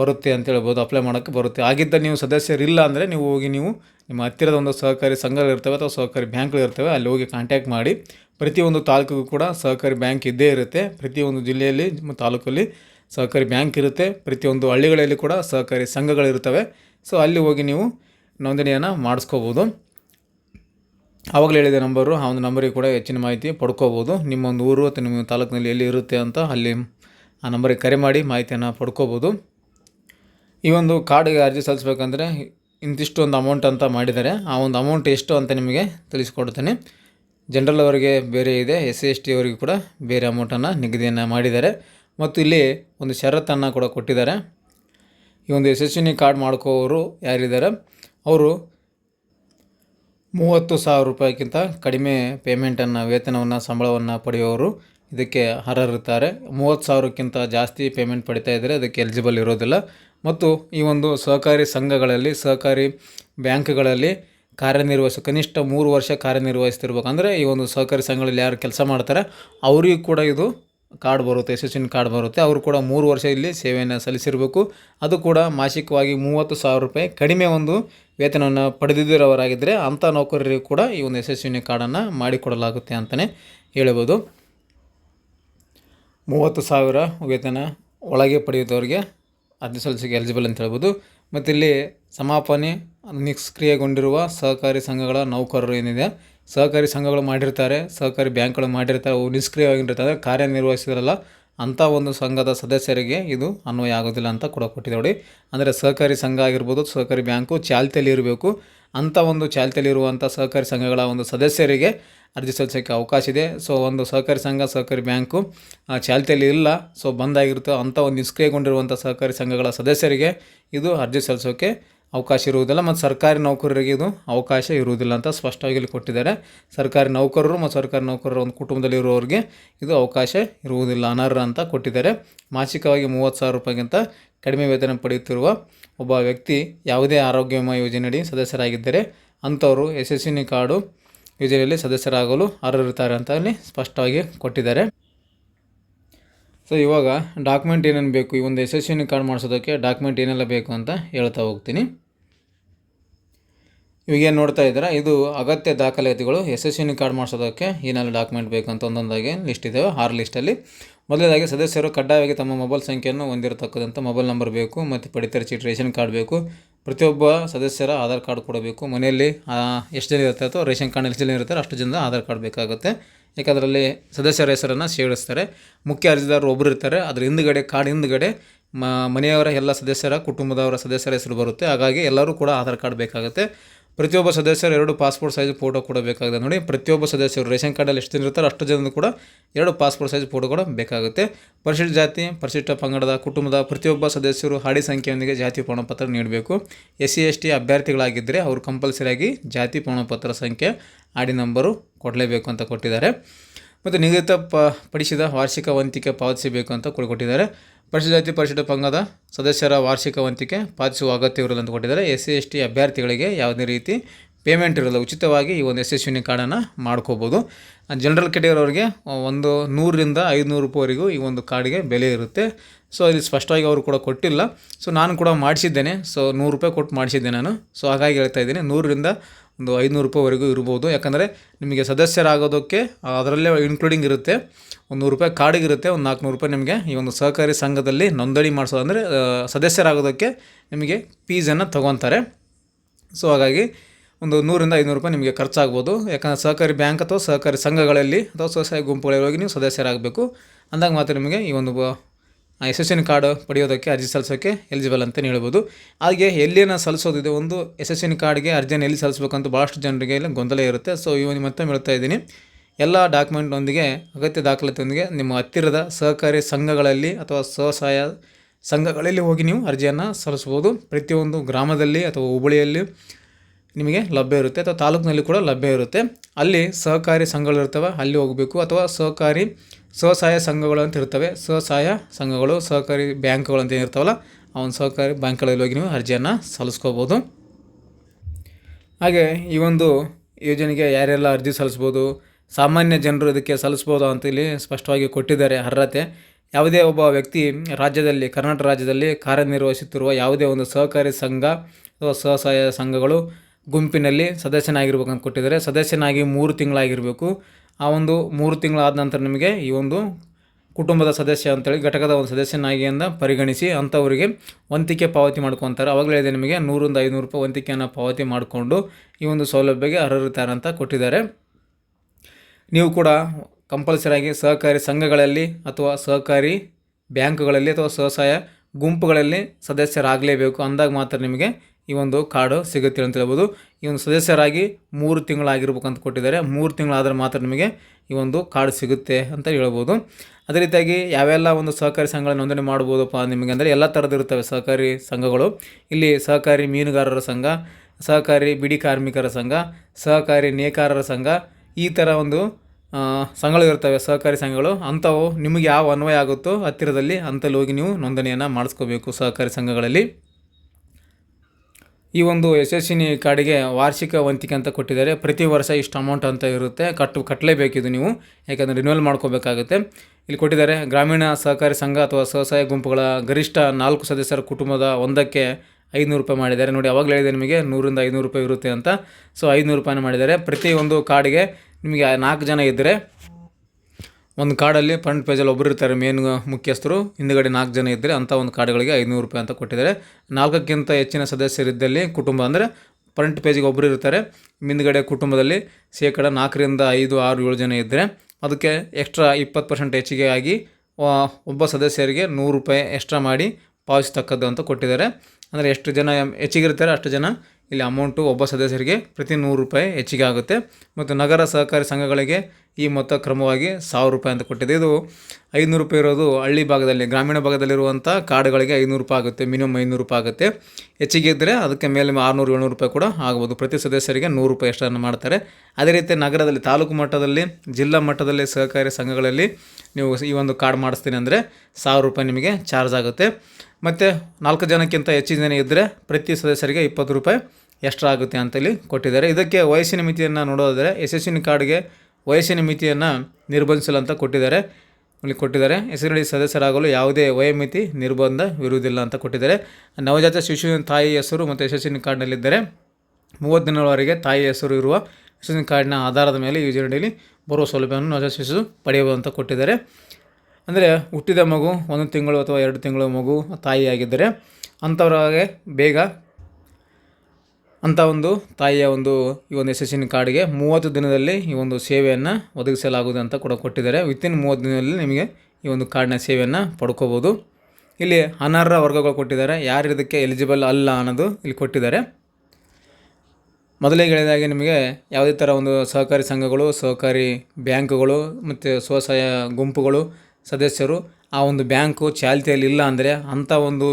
ಬರುತ್ತೆ ಅಂತ ಹೇಳ್ಬೋದು ಅಪ್ಲೈ ಮಾಡೋಕ್ಕೆ ಬರುತ್ತೆ. ಆಗಿದ್ದ ನೀವು ಸದಸ್ಯರಿಲ್ಲ ಅಂದರೆ ನೀವು ಹೋಗಿ ನೀವು ನಿಮ್ಮ ಹತ್ತಿರದ ಒಂದು ಸಹಕಾರಿ ಸಂಘಗಳಿರ್ತವೆ ಅಥವಾ ಸಹಕಾರಿ ಬ್ಯಾಂಕ್ಗಳಿರ್ತವೆ ಅಲ್ಲಿ ಹೋಗಿ ಕಾಂಟ್ಯಾಕ್ಟ್ ಮಾಡಿ ಪ್ರತಿಯೊಂದು ತಾಲೂಕಿಗೂ ಕೂಡ ಸಹಕಾರಿ ಬ್ಯಾಂಕ್ ಇದ್ದೇ ಇರುತ್ತೆ. ಪ್ರತಿಯೊಂದು ಜಿಲ್ಲೆಯಲ್ಲಿ ತಾಲೂಕಲ್ಲಿ ಸಹಕಾರಿ ಬ್ಯಾಂಕ್ ಇರುತ್ತೆ. ಪ್ರತಿಯೊಂದು ಹಳ್ಳಿಗಳಲ್ಲಿ ಕೂಡ ಸಹಕಾರಿ ಸಂಘಗಳಿರ್ತವೆ ಸೊ ಅಲ್ಲಿ ಹೋಗಿ ನೀವು ನೋಂದಣಿಯನ್ನು ಮಾಡಿಸ್ಕೋಬೋದು. ಆವಾಗಲೇ ಹೇಳಿದ ನಂಬರು, ಆ ಒಂದು ನಂಬರಿಗೆ ಕೂಡ ಹೆಚ್ಚಿನ ಮಾಹಿತಿ ಪಡ್ಕೋಬೋದು. ನಿಮ್ಮ ಒಂದು ಊರು ಅಥವಾ ನಿಮ್ಮ ತಾಲೂಕಿನಲ್ಲಿ ಎಲ್ಲಿ ಇರುತ್ತೆ ಅಂತ ಅಲ್ಲಿ ಆ ನಂಬರಿಗೆ ಕರೆ ಮಾಡಿ ಮಾಹಿತಿಯನ್ನು ಪಡ್ಕೋಬೋದು. ಈ ಒಂದು ಕಾರ್ಡ್ಗೆ ಅರ್ಜಿ ಸಲ್ಲಿಸ್ಬೇಕಂದ್ರೆ ಇಂತಿಷ್ಟು ಒಂದು ಅಮೌಂಟ್ ಅಂತ ಮಾಡಿದ್ದಾರೆ. ಆ ಒಂದು ಅಮೌಂಟ್ ಎಷ್ಟು ಅಂತ ನಿಮಗೆ ತಿಳಿಸ್ಕೊಡ್ತೇನೆ. ಜನರಲ್ ಅವರಿಗೆ ಬೇರೆ ಇದೆ ಎಸ್ ಸಿ ಎಸ್ ಟಿ ಅವರಿಗೆ ಕೂಡ ಬೇರೆ ಅಮೌಂಟನ್ನು ನಿಗದಿಯನ್ನು ಮಾಡಿದ್ದಾರೆ. ಮತ್ತು ಇಲ್ಲಿ ಒಂದು ಷರತ್ತನ್ನು ಕೂಡ ಕೊಟ್ಟಿದ್ದಾರೆ. ಈ ಒಂದು ಯಶಸ್ವಿನಿ ಕಾರ್ಡ್ ಮಾಡ್ಕೋರು ಯಾರಿದ್ದಾರೆ? ಅವರು ಮೂವತ್ತು ಸಾವಿರ ರೂಪಾಯಿಗಿಂತ ಕಡಿಮೆ ಪೇಮೆಂಟನ್ನು ವೇತನವನ್ನು, ಸಂಬಳವನ್ನು ಪಡೆಯುವವರು ಇದಕ್ಕೆ ಅರ್ಹರಿರ್ತಾರೆ. ಮೂವತ್ತು ಸಾವಿರಕ್ಕಿಂತ ಜಾಸ್ತಿ ಪೇಮೆಂಟ್ ಪಡಿತಾ ಇದ್ದರೆ, ಅದಕ್ಕೆ ಎಲಿಜಿಬಲ್ ಇರೋದಿಲ್ಲ. ಮತ್ತು ಈ ಒಂದು ಸಹಕಾರಿ ಸಂಘಗಳಲ್ಲಿ, ಸಹಕಾರಿ ಬ್ಯಾಂಕ್ಗಳಲ್ಲಿ ಕಾರ್ಯನಿರ್ವಹಿಸ, ಕನಿಷ್ಠ ಮೂರು ವರ್ಷ ಕಾರ್ಯನಿರ್ವಹಿಸ್ತಿರ್ಬೇಕು. ಅಂದರೆ ಈ ಒಂದು ಸಹಕಾರಿ ಸಂಘಗಳಲ್ಲಿ ಯಾರು ಕೆಲಸ ಮಾಡ್ತಾರೆ, ಅವರಿಗೂ ಕೂಡ ಇದು ಕಾರ್ಡ್ ಬರುತ್ತೆ ಯಶಸ್ವಿನಿ ಕಾರ್ಡ್ ಬರುತ್ತೆ. ಅವರು ಕೂಡ ಮೂರು ವರ್ಷ ಇಲ್ಲಿ ಸೇವೆಯನ್ನು ಸಲ್ಲಿಸಿರಬೇಕು. ಅದು ಕೂಡ ಮಾಸಿಕವಾಗಿ ಮೂವತ್ತು ಸಾವಿರ ರೂಪಾಯಿ ಕಡಿಮೆ ಒಂದು ವೇತನವನ್ನು ಪಡೆದಿದ್ದರವರಾಗಿದ್ದರೆ ಅಂಥ ನೌಕರರಿಗೂ ಕೂಡ ಈ ಒಂದು ಯಶಸ್ವಿನಿ ಕಾರ್ಡನ್ನು ಮಾಡಿಕೊಡಲಾಗುತ್ತೆ ಅಂತಲೇ ಹೇಳ್ಬೋದು. ಮೂವತ್ತು ಸಾವಿರ ವೇತನ ಒಳಗೆ ಪಡೆಯುತ್ತವರಿಗೆ ಅರ್ಜಿ ಸಲ್ಲಿಸಿಗೆ ಎಲಿಜಿಬಲ್ ಅಂತ ಹೇಳ್ಬೋದು. ಮತ್ತು ಇಲ್ಲಿ ಸಮಾಪನೆ ನಿಷ್ಕ್ರಿಯಗೊಂಡಿರುವ ಸಹಕಾರಿ ಸಂಘಗಳ ನೌಕರರು ಏನಿದೆ? ಸಹಕಾರಿ ಸಂಘಗಳು ಮಾಡಿರ್ತಾರೆ, ಸಹಕಾರಿ ಬ್ಯಾಂಕ್ಗಳು ಮಾಡಿರ್ತಾರೆ, ಅವು ನಿಷ್ಕ್ರಿಯವಾಗಿರ್ತಾರೆ ಕಾರ್ಯನಿರ್ವಹಿಸಿದ್ರಲ್ಲ, ಅಂಥ ಒಂದು ಸಂಘದ ಸದಸ್ಯರಿಗೆ ಇದು ಅನ್ವಯ ಆಗೋದಿಲ್ಲ ಅಂತ ಕೂಡ ಕೊಟ್ಟಿದೆ ನೋಡಿ. ಅಂದರೆ ಸಹಕಾರಿ ಸಂಘ ಆಗಿರ್ಬೋದು, ಸಹಕಾರಿ ಬ್ಯಾಂಕು ಚಾಲ್ತಿಯಲ್ಲಿ ಇರಬೇಕು. ಅಂಥ ಒಂದು ಚಾಲ್ತಿಯಲ್ಲಿರುವಂಥ ಸಹಕಾರಿ ಸಂಘಗಳ ಒಂದು ಸದಸ್ಯರಿಗೆ ಅರ್ಜಿ ಸಲ್ಲಿಸೋಕ್ಕೆ ಅವಕಾಶ ಇದೆ. ಸೊ ಒಂದು ಸಹಕಾರಿ ಸಂಘ, ಸಹಕಾರಿ ಬ್ಯಾಂಕು ಚಾಲ್ತಿಯಲ್ಲಿ ಇಲ್ಲ. ಸೊ ಬಂದಾಗಿರುತ್ತೆ ಅಂಥ ಒಂದು ನಿಷ್ಕ್ರಿಯಗೊಂಡಿರುವಂಥ ಸಹಕಾರಿ ಸಂಘಗಳ ಸದಸ್ಯರಿಗೆ ಇದು ಅರ್ಜಿ ಸಲ್ಲಿಸೋಕ್ಕೆ ಅವಕಾಶ ಇರುವುದಿಲ್ಲ ಮತ್ತು ಸರ್ಕಾರಿ ನೌಕರರಿಗೆ ಇದು ಅವಕಾಶ ಇರುವುದಿಲ್ಲ ಅಂತ ಸ್ಪಷ್ಟವಾಗಿ ಇಲ್ಲಿ ಕೊಟ್ಟಿದ್ದಾರೆ. ಸರ್ಕಾರಿ ನೌಕರರು ಮತ್ತು ಸರ್ಕಾರಿ ನೌಕರರ ಒಂದು ಕುಟುಂಬದಲ್ಲಿ ಇರುವವರಿಗೆ ಇದು ಅವಕಾಶ ಇರುವುದಿಲ್ಲ, ಅನರ್ಹ ಅಂತ ಕೊಟ್ಟಿದ್ದಾರೆ. ಮಾಸಿಕವಾಗಿ ಮೂವತ್ತು ಸಾವಿರ ರೂಪಾಯಿಗಿಂತ ಕಡಿಮೆ ವೇತನ ಪಡೆಯುತ್ತಿರುವ ಒಬ್ಬ ವ್ಯಕ್ತಿ ಯಾವುದೇ ಆರೋಗ್ಯ ವಿಮಾ ಯೋಜನೆಯಡಿ ಸದಸ್ಯರಾಗಿದ್ದರೆ ಅಂಥವರು ಯಶಸ್ವಿನಿ ಕಾರ್ಡು ಯೋಜನೆಯಲ್ಲಿ ಸದಸ್ಯರಾಗಲು ಅರ್ಹರಿರ್ತಾರೆ ಅಂತ ಅಲ್ಲಿ ಸ್ಪಷ್ಟವಾಗಿ ಕೊಟ್ಟಿದ್ದಾರೆ. ಸೊ ಇವಾಗ ಡಾಕ್ಯುಮೆಂಟ್ ಏನೇನು ಬೇಕು? ಈ ಒಂದು ಯಶಸ್ವಿನಿ ಕಾರ್ಡ್ ಮಾಡಿಸೋದಕ್ಕೆ ಡಾಕ್ಯುಮೆಂಟ್ ಏನೆಲ್ಲ ಬೇಕು ಅಂತ ಹೇಳ್ತಾ ಹೋಗ್ತೀನಿ. ಇವಾಗ ಏನು ನೋಡ್ತಾ ಇದ್ದೀರಾ? ಇದು ಅಗತ್ಯ ದಾಖಲಾತಿಗಳು. ಯಶಸ್ವಿನಿ ಕಾರ್ಡ್ ಮಾಡಿಸೋದಕ್ಕೆ ಏನೆಲ್ಲ ಡಾಕ್ಯುಮೆಂಟ್ ಬೇಕು ಅಂತ ಒಂದೊಂದಾಗಿ ಲಿಸ್ಟ್ ಇದ್ದಾವೆ ಆರು ಲಿಸ್ಟಲ್ಲಿ ಮೊದಲನೇದಾಗಿ ಸದಸ್ಯರು ಕಡ್ಡಾಯವಾಗಿ ತಮ್ಮ ಮೊಬೈಲ್ ಸಂಖ್ಯೆಯನ್ನು ಹೊಂದಿರತಕ್ಕಂಥ ಮೊಬೈಲ್ ನಂಬರ್ ಬೇಕು ಮತ್ತು ಪಡಿತರ ಚೀಟಿ, ರೇಷನ್ ಕಾರ್ಡ್ ಬೇಕು. ಪ್ರತಿಯೊಬ್ಬ ಸದಸ್ಯರ ಆಧಾರ್ ಕಾರ್ಡ್ ಕೊಡಬೇಕು. ಮನೆಯಲ್ಲಿ ಎಷ್ಟು ಜನ ಇರುತ್ತೆ ಅಥವಾ ರೇಷನ್ ಕಾರ್ಡ್ ಎಷ್ಟು ಜನ ಇರ್ತಾರೆ ಅಷ್ಟು ಜನದ ಆಧಾರ್ ಕಾರ್ಡ್ ಬೇಕಾಗುತ್ತೆ. ಯಾಕಂದ್ರಲ್ಲಿ ಸದಸ್ಯರ ಹೆಸರನ್ನು ಸೇರಿಸ್ತಾರೆ. ಮುಖ್ಯ ಅರ್ಜಿದಾರರು ಒಬ್ಬರು ಇರ್ತಾರೆ. ಅದರ ಹಿಂದುಗಡೆ ಕಾರ್ಡ್ ಹಿಂದುಗಡೆ ಮನೆಯವರ ಎಲ್ಲ ಸದಸ್ಯರ, ಕುಟುಂಬದವರ ಸದಸ್ಯರ ಹೆಸರು ಬರುತ್ತೆ. ಹಾಗಾಗಿ ಎಲ್ಲರೂ ಕೂಡ ಆಧಾರ್ ಕಾರ್ಡ್ ಬೇಕಾಗುತ್ತೆ. ಪ್ರತಿಯೊಬ್ಬ ಸದಸ್ಯರು ಎರಡು ಪಾಸ್ಪೋರ್ಟ್ ಸೈಜ್ ಫೋಟೋ ಕೂಡ ಬೇಕಾಗುತ್ತೆ ನೋಡಿ. ಪ್ರತಿಯೊಬ್ಬ ಸದಸ್ಯರು ರೇಷನ್ ಕಾರ್ಡಲ್ಲಿ ಎಷ್ಟು ಜನ ಇರ್ತಾರೆ ಅಷ್ಟು ಜನರು ಕೂಡ ಎರಡು ಪಾಸ್ಪೋರ್ಟ್ ಸೈಜ್ ಫೋಟೋ ಕೂಡ ಬೇಕಾಗುತ್ತೆ. ಪರಿಶಿಷ್ಟ ಜಾತಿ, ಪರಿಶಿಷ್ಟ ಪಂಗಡದ, ಕುಟುಂಬದ ಪ್ರತಿಯೊಬ್ಬ ಸದಸ್ಯರು ಹಾಡಿ ಸಂಖ್ಯೆಯೊಂದಿಗೆ ಜಾತಿ ಪ್ರಮಾಣಪತ್ರ ನೀಡಬೇಕು. ಎಸ್ ಸಿ ಎಸ್ ಟಿ ಅಭ್ಯರ್ಥಿಗಳಾಗಿದ್ದರೆ ಅವರು ಕಂಪಲ್ಸರಿಯಾಗಿ ಜಾತಿ ಪ್ರಮಾಣಪತ್ರ ಸಂಖ್ಯೆ, ಆಡಿ ನಂಬರು ಕೊಡಲೇಬೇಕು ಅಂತ ಕೊಟ್ಟಿದ್ದಾರೆ. ಮತ್ತು ನಿಗದಿತ ಪ, ಪಡಿಸಿದ ವಾರ್ಷಿಕ ವಂತಿಕೆ ಪಾವತಿಸಬೇಕು ಅಂತ ಕೂಡ ಕೊಟ್ಟಿದ್ದಾರೆ. ಪರಿಶಿಷ್ಟ ಜಾತಿ ಪರಿಶಿಷ್ಟ ಪಂಗದ ಸದಸ್ಯರ ವಾರ್ಷಿಕ ವಂತಿಕೆ ಪಾವತಿಸುವ ಅಗತ್ಯವಿರಲ್ಲ ಅಂತ ಕೊಟ್ಟಿದ್ದಾರೆ. ಎಸ್ ಸಿ, ಎಸ್ ಟಿ ಅಭ್ಯರ್ಥಿಗಳಿಗೆ ಯಾವುದೇ ರೀತಿ ಪೇಮೆಂಟ್ ಇರಲ್ಲ. ಉಚಿತವಾಗಿ ಈ ಒಂದು ಯಶಸ್ವಿನಿ ಕಾರ್ಡನ್ನು ಮಾಡ್ಕೋಬೋದು. ಜನರಲ್ ಕೆಟಗರಿಯವರಿಗೆ ಒಂದು ನೂರರಿಂದ ಐದುನೂರು ರೂಪಾಯಿವರೆಗೂ ಈ ಒಂದು ಕಾರ್ಡಿಗೆ ಬೆಲೆ ಇರುತ್ತೆ. ಸೊ ಇಲ್ಲಿ ಸ್ಪಷ್ಟವಾಗಿ ಅವರು ಕೂಡ ಕೊಟ್ಟಿಲ್ಲ. ಸೊ ನಾನು ಕೂಡ ಮಾಡಿಸಿದ್ದೇನೆ. ಸೊ ನೂರು ರೂಪಾಯಿ ಕೊಟ್ಟು ಮಾಡಿಸಿದ್ದೆ ನಾನು. ಸೊ ಹಾಗಾಗಿ ಹೇಳ್ತಾ ಇದ್ದೀನಿ, ನೂರರಿಂದ ಒಂದು ಐನೂರು ರೂಪಾಯಿವರೆಗೂ ಇರ್ಬೋದು. ಯಾಕಂದರೆ ನಿಮಗೆ ಸದಸ್ಯರಾಗೋದಕ್ಕೆ ಅದರಲ್ಲೇ ಇನ್ಕ್ಲೂಡಿಂಗ್ ಇರುತ್ತೆ. ಒಂದು ನೂರು ರೂಪಾಯಿ ಕಾರ್ಡಿಗೆ ಇರುತ್ತೆ. ಒಂದು ನಾಲ್ಕುನೂರು ರೂಪಾಯಿ ನಿಮಗೆ ಈ ಒಂದು ಸಹಕಾರಿ ಸಂಘದಲ್ಲಿ ನೋಂದಣಿ ಮಾಡಿಸೋದು ಅಂದರೆ ಸದಸ್ಯರಾಗೋದಕ್ಕೆ ನಿಮಗೆ ಫೀಸನ್ನು ತೊಗೊತಾರೆ. ಸೊ ಹಾಗಾಗಿ ಒಂದು ನೂರಿಂದ ಐನೂರು ರೂಪಾಯಿ ನಿಮಗೆ ಖರ್ಚಾಗ್ಬೋದು. ಯಾಕಂದರೆ ಸಹಕಾರಿ ಬ್ಯಾಂಕ್ ಅಥವಾ ಸಹಕಾರಿ ಸಂಘಗಳಲ್ಲಿ ಅಥವಾ ಸ್ವಸಹಾಯ ಗುಂಪುಗಳಲ್ಲಿ ಹೋಗಿ ನೀವು ಸದಸ್ಯರಾಗಬೇಕು. ಅಂದಾಗ ಮಾತ್ರ ನಿಮಗೆ ಈ ಒಂದು ಬ- ಎಸ್ ಎನ್ ಕಾರ್ಡ್ ಪಡೆಯೋದಕ್ಕೆ ಅರ್ಜಿ ಸಲ್ಲಿಸೋಕ್ಕೆ ಎಲಿಜಿಬಲ್ ಅಂತಲೇ ಹೇಳ್ಬೋದು. ಹಾಗೆ ಎಲ್ಲಿನ ಸಲ್ಲಿಸೋದಿದೆ ಒಂದು ಎಸ್ ಎಸ್ ಎನ್ ಕಾರ್ಡ್ಗೆ ಅರ್ಜಿಯನ್ನು ಎಲ್ಲಿ ಸಲ್ಲಿಸಬೇಕಂತ ಭಾಳಷ್ಟು ಜನರಿಗೆ ಇಲ್ಲಿ ಗೊಂದಲ ಇರುತ್ತೆ. ಸೊ ಇವನು ಮತ್ತೆ ಹೇಳ್ತಾ ಇದ್ದೀನಿ. ಎಲ್ಲ ಡಾಕ್ಯುಮೆಂಟ್ನೊಂದಿಗೆ ಅಗತ್ಯ ದಾಖಲಾತಿಯೊಂದಿಗೆ ನಿಮ್ಮ ಹತ್ತಿರದ ಸಹಕಾರಿ ಸಂಘಗಳಲ್ಲಿ ಅಥವಾ ಸ್ವಸಹಾಯ ಸಂಘಗಳಲ್ಲಿ ಹೋಗಿ ನೀವು ಅರ್ಜಿಯನ್ನು ಸಲ್ಲಿಸ್ಬೋದು ಪ್ರತಿಯೊಂದು ಗ್ರಾಮದಲ್ಲಿ ಅಥವಾ ಹುಬ್ಬಳ್ಳಿಯಲ್ಲಿ ನಿಮಗೆ ಲಭ್ಯ ಇರುತ್ತೆ. ಅಥವಾ ತಾಲೂಕಿನಲ್ಲಿ ಕೂಡ ಲಭ್ಯ ಇರುತ್ತೆ. ಅಲ್ಲಿ ಸಹಕಾರಿ ಸಂಘಗಳಿರ್ತವೆ, ಅಲ್ಲಿ ಹೋಗಬೇಕು. ಅಥವಾ ಸಹಕಾರಿ ಸ್ವಸಹಾಯ ಸಂಘಗಳು ಅಂತ ಇರ್ತವೆ ಸ್ವಸಹಾಯ ಸಂಘಗಳು ಸಹಕಾರಿ ಬ್ಯಾಂಕ್ಗಳು ಅಂತ ಏನಿರ್ತಾವಲ್ಲ ಆ ಒಂದು ಸಹಕಾರಿ ಬ್ಯಾಂಕ್ಗಳಲ್ಲಿ ಹೋಗಿ ನೀವು ಅರ್ಜಿಯನ್ನು ಸಲ್ಲಿಸ್ಕೋಬೋದು. ಹಾಗೆ ಈ ಒಂದು ಯೋಜನೆಗೆ ಯಾರೆಲ್ಲ ಅರ್ಜಿ ಸಲ್ಲಿಸ್ಬೋದು, ಸಾಮಾನ್ಯ ಜನರು ಇದಕ್ಕೆ ಸಲ್ಲಿಸ್ಬೋದು ಅಂತ ಇಲ್ಲಿ ಸ್ಪಷ್ಟವಾಗಿ ಕೊಟ್ಟಿದ್ದಾರೆ ಅರ್ಹತೆ. ಯಾವುದೇ ಒಬ್ಬ ವ್ಯಕ್ತಿ ರಾಜ್ಯದಲ್ಲಿ, ಕರ್ನಾಟಕ ರಾಜ್ಯದಲ್ಲಿ ಕಾರ್ಯನಿರ್ವಹಿಸುತ್ತಿರುವ ಯಾವುದೇ ಒಂದು ಸಹಕಾರಿ ಸಂಘ ಅಥವಾ ಸ್ವಸಹಾಯ ಸಂಘಗಳು ಗುಂಪಿನಲ್ಲಿ ಸದಸ್ಯನಾಗಿರ್ಬೇಕಂತ ಕೊಟ್ಟಿದ್ದಾರೆ. ಸದಸ್ಯನಾಗಿ ಮೂರು ತಿಂಗಳಾಗಿರಬೇಕು. ಆ ಒಂದು ಮೂರು ತಿಂಗಳಾದ ನಂತರ ನಿಮಗೆ ಈ ಒಂದು ಕುಟುಂಬದ ಸದಸ್ಯ ಅಂತೇಳಿ, ಘಟಕದ ಒಂದು ಸದಸ್ಯನಾಗಿ ಅಂತ ಪರಿಗಣಿಸಿ ಅಂಥವರಿಗೆ ವಂತಿಕೆ ಪಾವತಿ ಮಾಡ್ಕೊತಾರೆ ಅವಾಗಲೇ ಇದೆ ನಿಮಗೆ ನೂರಿಂದ ಐನೂರು ರೂಪಾಯಿ ವಂತಿಕೆಯನ್ನು ಪಾವತಿ ಮಾಡಿಕೊಂಡು ಈ ಒಂದು ಸೌಲಭ್ಯಕ್ಕೆ ಅರ್ಹರಿರ್ತಾರೆ ಅಂತ ಕೊಟ್ಟಿದ್ದಾರೆ. ನೀವು ಕೂಡ ಕಂಪಲ್ಸರಿಯಾಗಿ ಸಹಕಾರಿ ಸಂಘಗಳಲ್ಲಿ ಅಥವಾ ಸಹಕಾರಿ ಬ್ಯಾಂಕ್ಗಳಲ್ಲಿ ಅಥವಾ ಸ್ವಸಹಾಯ ಗುಂಪುಗಳಲ್ಲಿ ಸದಸ್ಯರಾಗಲೇಬೇಕು. ಅಂದಾಗ ಮಾತ್ರ ನಿಮಗೆ ಈ ಒಂದು ಕಾರ್ಡು ಸಿಗುತ್ತೆ ಅಂತ ಹೇಳ್ಬೋದು. ಈ ಒಂದು ಸದಸ್ಯರಾಗಿ ಮೂರು ತಿಂಗಳಾಗಿರ್ಬೇಕಂತ ಕೊಟ್ಟಿದ್ದಾರೆ. ಮೂರು ತಿಂಗಳಾದರೆ ಮಾತ್ರ ನಿಮಗೆ ಈ ಒಂದು ಕಾರ್ಡ್ ಸಿಗುತ್ತೆ ಅಂತ ಹೇಳ್ಬೋದು. ಅದೇ ರೀತಿಯಾಗಿ ಯಾವೆಲ್ಲ ಒಂದು ಸಹಕಾರಿ ಸಂಘಗಳ ನೋಂದಣಿ ಮಾಡ್ಬೋದಪ್ಪ ನಿಮಗೆ ಅಂದರೆ ಎಲ್ಲ ಥರದ್ದು ಇರ್ತವೆ ಸಹಕಾರಿ ಸಂಘಗಳು. ಇಲ್ಲಿ ಸಹಕಾರಿ ಮೀನುಗಾರರ ಸಂಘ, ಸಹಕಾರಿ ಬಿಡಿ ಕಾರ್ಮಿಕರ ಸಂಘ, ಸಹಕಾರಿ ನೇಕಾರರ ಸಂಘ, ಈ ಥರ ಒಂದು ಸಂಘಗಳಿರ್ತವೆ ಸಹಕಾರಿ ಸಂಘಗಳು. ಅಂಥವು ನಿಮಗೆ ಯಾವ ಅನ್ವಯ ಆಗುತ್ತೋ ಹತ್ತಿರದಲ್ಲಿ ಅಂಥಲ್ಲಿ ಹೋಗಿ ನೀವು ನೋಂದಣಿಯನ್ನು ಮಾಡಿಸ್ಕೋಬೇಕು ಸಹಕಾರಿ ಸಂಘಗಳಲ್ಲಿ. ಈ ಒಂದು ಯಶಸ್ವಿನಿ ಕಾರ್ಡಿಗೆ ವಾರ್ಷಿಕ ವಂತಿಕೆ ಅಂತ ಕೊಟ್ಟಿದ್ದಾರೆ. ಪ್ರತಿ ವರ್ಷ ಇಷ್ಟು ಅಮೌಂಟ್ ಅಂತ ಇರುತ್ತೆ. ಕಟ್ಟು ಕಟ್ಟಲೇಬೇಕಿದು ನೀವು. ಯಾಕಂದರೆ ರಿನ್ಯೂವಲ್ ಮಾಡ್ಕೋಬೇಕಾಗುತ್ತೆ. ಇಲ್ಲಿ ಕೊಟ್ಟಿದ್ದಾರೆ, ಗ್ರಾಮೀಣ ಸಹಕಾರಿ ಸಂಘ ಅಥವಾ ಸ್ವಸಹಾಯ ಗುಂಪುಗಳ ಗರಿಷ್ಠ ನಾಲ್ಕು ಸದಸ್ಯರ ಕುಟುಂಬದ ಒಂದಕ್ಕೆ ಐನೂರು ರೂಪಾಯಿ ಮಾಡಿದ್ದಾರೆ. ನೋಡಿ, ಅವಾಗಲೇ ಹೇಳಿದೆ ನಿಮಗೆ, ನೂರಿಂದ ಐನೂರು ರೂಪಾಯಿ ಇರುತ್ತೆ ಅಂತ. ಸೊ, ಐನೂರು ರೂಪಾಯಿನ ಮಾಡಿದ್ದಾರೆ. ಪ್ರತಿ ಒಂದು ಕಾರ್ಡ್ಗೆ ನಿಮಗೆ ನಾಲ್ಕು ಜನ ಇದ್ದರೆ ಒಂದು ಕಾರ್ಡಲ್ಲಿ ಫ್ರಂಟ್ ಪೇಜಲ್ಲಿ ಒಬ್ಬರು ಇರ್ತಾರೆ ಮೇನ್ ಮುಖ್ಯಸ್ಥರು. ಹಿಂದುಗಡೆ ನಾಲ್ಕು ಜನ ಇದ್ದರೆ ಅಂಥ ಒಂದು ಕಾರ್ಡ್ಗಳಿಗೆ ಐನೂರು ರೂಪಾಯಿ ಅಂತ ಕೊಟ್ಟಿದ್ದಾರೆ. ನಾಲ್ಕಕ್ಕಿಂತ ಹೆಚ್ಚಿನ ಸದಸ್ಯರಿದ್ದಲ್ಲಿ ಕುಟುಂಬ ಅಂದರೆ ಫ್ರಂಟ್ ಪೇಜಿಗೆ ಒಬ್ಬರು ಇರ್ತಾರೆ. ಹಿಂದುಗಡೆ ಕುಟುಂಬದಲ್ಲಿ ಶೇಕಡ ನಾಲ್ಕರಿಂದ ಐದು, ಆರು, ಏಳು ಜನ ಇದ್ದರೆ ಅದಕ್ಕೆ ಎಕ್ಸ್ಟ್ರಾ ಇಪ್ಪತ್ತು ಪರ್ಸೆಂಟ್ ಹೆಚ್ಚಿಗೆ ಆಗಿ ಒಬ್ಬ ಸದಸ್ಯರಿಗೆ ನೂರು ರೂಪಾಯಿ ಎಕ್ಸ್ಟ್ರಾ ಮಾಡಿ ಪಾವತಿಸ್ತಕ್ಕದ್ದು ಅಂತ ಕೊಟ್ಟಿದ್ದಾರೆ. ಅಂದರೆ ಎಷ್ಟು ಜನ ಹೆಚ್ಚಿಗೆ ಇರ್ತಾರೆ ಅಷ್ಟು ಜನ ಇಲ್ಲಿ ಅಮೌಂಟು ಒಬ್ಬ ಸದಸ್ಯರಿಗೆ ಪ್ರತಿ ನೂರು ರೂಪಾಯಿ ಹೆಚ್ಚಿಗೆ ಆಗುತ್ತೆ. ಮತ್ತು ನಗರ ಸಹಕಾರಿ ಸಂಘಗಳಿಗೆ ಈ ಮೊತ್ತ ಕ್ರಮವಾಗಿ ಸಾವಿರ ರೂಪಾಯಿ ಅಂತ ಕೊಟ್ಟಿದೆ. ಇದು ಐನೂರು ರೂಪಾಯಿ ಇರೋದು ಹಳ್ಳಿ ಭಾಗದಲ್ಲಿ, ಗ್ರಾಮೀಣ ಭಾಗದಲ್ಲಿರುವಂಥ ಕಾರ್ಡ್ಗಳಿಗೆ ಐನೂರು ರೂಪಾಯಿ ಆಗುತ್ತೆ, ಮಿನಿಮಮ್ ಐನೂರು ರೂಪಾಯಿ ಆಗುತ್ತೆ. ಹೆಚ್ಚಿಗೆ ಇದ್ದರೆ ಅದಕ್ಕೆ ಮೇಲೆ ಆರುನೂರು, ಏಳ್ನೂರು ರೂಪಾಯಿ ಕೂಡ ಆಗ್ಬೋದು. ಪ್ರತಿ ಸದಸ್ಯರಿಗೆ ನೂರು ರೂಪಾಯಿ ಎಷ್ಟನ್ನು ಮಾಡ್ತಾರೆ. ಅದೇ ರೀತಿ ನಗರದಲ್ಲಿ, ತಾಲೂಕು ಮಟ್ಟದಲ್ಲಿ, ಜಿಲ್ಲಾ ಮಟ್ಟದಲ್ಲಿ ಸಹಕಾರಿ ಸಂಘಗಳಲ್ಲಿ ನೀವು ಈ ಒಂದು ಕಾರ್ಡ್ ಮಾಡಿಸ್ತೀನಿ ಅಂದರೆ ಸಾವಿರ ರೂಪಾಯಿ ನಿಮಗೆ ಚಾರ್ಜ್ ಆಗುತ್ತೆ. ಮತ್ತು ನಾಲ್ಕು ಜನಕ್ಕಿಂತ ಹೆಚ್ಚಿನ ಜನ ಇದ್ದರೆ ಪ್ರತಿ ಸದಸ್ಯರಿಗೆ ಇಪ್ಪತ್ತು ರೂಪಾಯಿ ಎಕ್ಸ್ಟ್ರಾ ಅಂತೇಳಿ ಕೊಟ್ಟಿದ್ದಾರೆ. ಇದಕ್ಕೆ ವಯಸ್ಸಿನ ಮಿತಿಯನ್ನು ನೋಡೋದಾದರೆ ಎಸ್ ಕಾರ್ಡ್ಗೆ ವಯಸ್ಸಿನ ಮಿತಿಯನ್ನು ನಿರ್ಬಂಧಿಸಲು ಅಂತ ಕೊಟ್ಟಿದ್ದಾರೆ. ಇಲ್ಲಿ ಕೊಟ್ಟಿದ್ದಾರೆ. ಹೆಸರಡಿ ಸದಸ್ಯರಾಗಲು ಯಾವುದೇ ವಯೋಮಿತಿ ನಿರ್ಬಂಧವಿರುವುದಿಲ್ಲ ಅಂತ ಕೊಟ್ಟಿದ್ದಾರೆ. ನವಜಾತ ಶಿಶುವಿನ ತಾಯಿ ಹೆಸರು ಮತ್ತು ಯಶಸ್ವಿನ ಕಾರ್ಡ್ನಲ್ಲಿದ್ದರೆ ಮೂವತ್ತು ದಿನಗಳವರೆಗೆ ತಾಯಿ ಹೆಸರು ಇರುವ ಯಶಸ್ವಿನಿ ಕಾರ್ಡ್ನ ಆಧಾರದ ಮೇಲೆ ಯೋಜನೆಯಲ್ಲಿ ಬರುವ ಸೌಲಭ್ಯವನ್ನು ನವಜಾತ ಶಿಶು ಪಡೆಯಬಹುದು ಅಂತ ಕೊಟ್ಟಿದ್ದಾರೆ. ಅಂದರೆ ಹುಟ್ಟಿದ ಮಗು ಒಂದು ತಿಂಗಳು ಅಥವಾ ಎರಡು ತಿಂಗಳು ಮಗು ತಾಯಿಯಾಗಿದ್ದರೆ ಅಂಥವ್ರಿಗೆ ಬೇಗ ಅಂಥ ಒಂದು ತಾಯಿಯ ಒಂದು ಈ ಒಂದು ಯಶಸ್ಸಿನ ಕಾರ್ಡ್ಗೆ ಮೂವತ್ತು ದಿನದಲ್ಲಿ ಈ ಒಂದು ಸೇವೆಯನ್ನು ಒದಗಿಸಲಾಗುವುದು ಅಂತ ಕೂಡ ಕೊಟ್ಟಿದ್ದಾರೆ. ವಿತಿನ್ ಮೂವತ್ತು ದಿನದಲ್ಲಿ ನಿಮಗೆ ಈ ಒಂದು ಕಾರ್ಡ್ನ ಸೇವೆಯನ್ನು ಪಡ್ಕೋಬೋದು. ಇಲ್ಲಿ ಅನರ್ಹ ವರ್ಗಗಳು ಕೊಟ್ಟಿದ್ದಾರೆ. ಯಾರು ಇದಕ್ಕೆ ಎಲಿಜಿಬಲ್ ಅಲ್ಲ ಅನ್ನೋದು ಇಲ್ಲಿ ಕೊಟ್ಟಿದ್ದಾರೆ. ಮೊದಲೇ ಹೇಳಿದಾಗೆ ನಿಮಗೆ ಯಾವುದೇ ಥರ ಒಂದು ಸಹಕಾರಿ ಸಂಘಗಳು, ಸಹಕಾರಿ ಬ್ಯಾಂಕುಗಳು ಮತ್ತು ಸ್ವಸಹಾಯ ಗುಂಪುಗಳು, ಸದಸ್ಯರು ಆ ಒಂದು ಬ್ಯಾಂಕು ಚಾಲ್ತಿಯಲ್ಲಿ ಇಲ್ಲ ಅಂದರೆ ಅಂಥ ಒಂದು